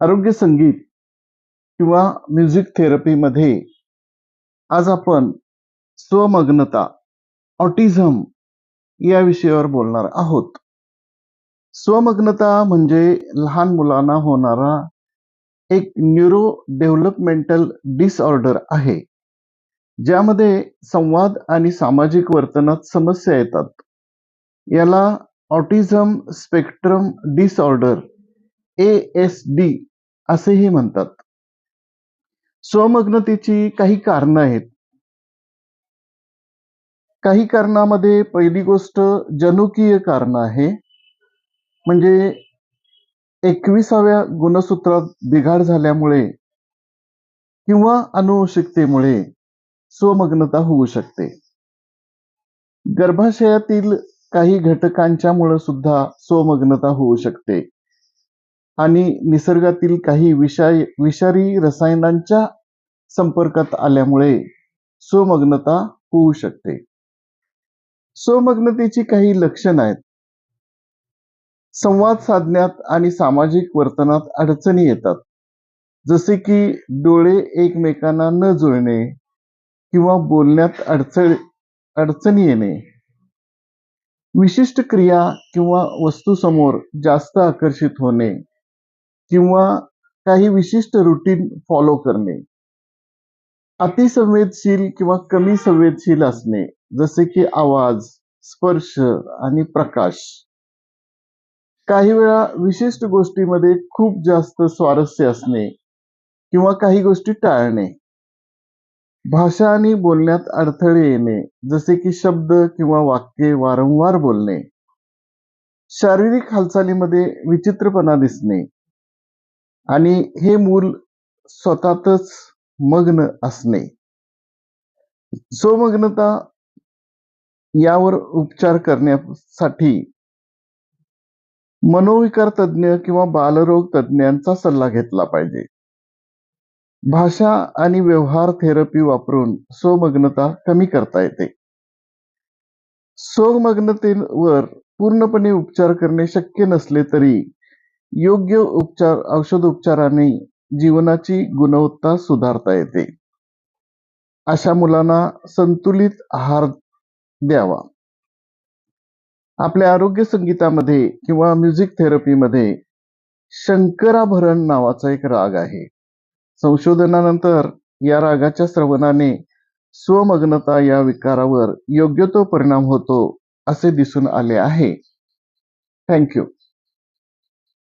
आरोग्य संगीत किंवा म्युझिक थेरपीमध्ये आज आपण स्वमग्नता ऑटिझम या विषयावर बोलणार आहोत. स्वमग्नता म्हणजे लहान मुलांना होणारा एक न्यूरो डेव्हलपमेंटल डिसऑर्डर आहे ज्यामध्ये संवाद आणि सामाजिक वर्तनात समस्या येतात. याला autism spectrum disorder A S D असेही म्हणतात. स्वमग्नतेची काही कारणं आहेत. काही कारणामध्ये पहिली गोष्ट जनुकीय कारण आहे. म्हणजे एकविसाव्या गुणसूत्रात बिघाड झाल्यामुळे किंवा अनुवंशिकतेमुळे स्वमग्नता होऊ शकते. गर्भाशयातील काही घटकांच्यामुळे सुद्धा स्वमग्नता होऊ शकते. आणि निसर्गातील काही विषय विषारी रसायनांच्या संपर्कात आल्यामुळे स्वमग्नता होऊ शकते. स्वमग्नतेची काही लक्षणं आहेत. संवाद साधण्यात आणि सामाजिक वर्तनात अडचणी येतात. जसे की डोळे एकमेकांना न जुळणे किंवा बोलण्यात अडचण अडचणी येणे. विशिष्ट क्रिया किंवा वस्तूसमोर जास्त आकर्षित होणे. किंवा काही विशिष्ट रुटीन फॉलो करणे. अतिसंवेदशील किंवा कमी संवेदशील असणे जसे की आवाज स्पर्श आणि प्रकाश. काही वेळा विशिष्ट गोष्टीमध्ये खूप जास्त स्वारस्य असणे किंवा काही गोष्टी टाळणे. भाषा आणि बोलण्यात अडथळे येणे जसे की शब्द किंवा वाक्ये वारंवार बोलणे. शारीरिक हालचालीमध्ये विचित्रपणा दिसणे आणि हे मूल स्वतःतच मग्न असणे. स्वमग्नता यावर उपचार करण्यासाठी मनोविकार तज्ज्ञ किंवा बालरोग तज्ज्ञांचा सल्ला घेतला पाहिजे. भाषा आणि व्यवहार थेरपी वापरून स्वमग्नता कमी करता येते. स्वमग्नतेवर पूर्णपणे उपचार करणे शक्य नसले तरी योग्य उपचार औषधोपचाराने जीवनाची गुणवत्ता सुधारता येते. अशा मुलांना संतुलित आहार द्यावा. आपल्या आरोग्य संगीतामध्ये किंवा म्युझिक थेरपीमध्ये शंकराभरण नावाचा एक राग आहे. संशोधनानंतर या रागाच्या श्रवणाने स्वमग्नता या विकारावर योग्य तो परिणाम होतो असे दिसून आले आहे. थँक्यू.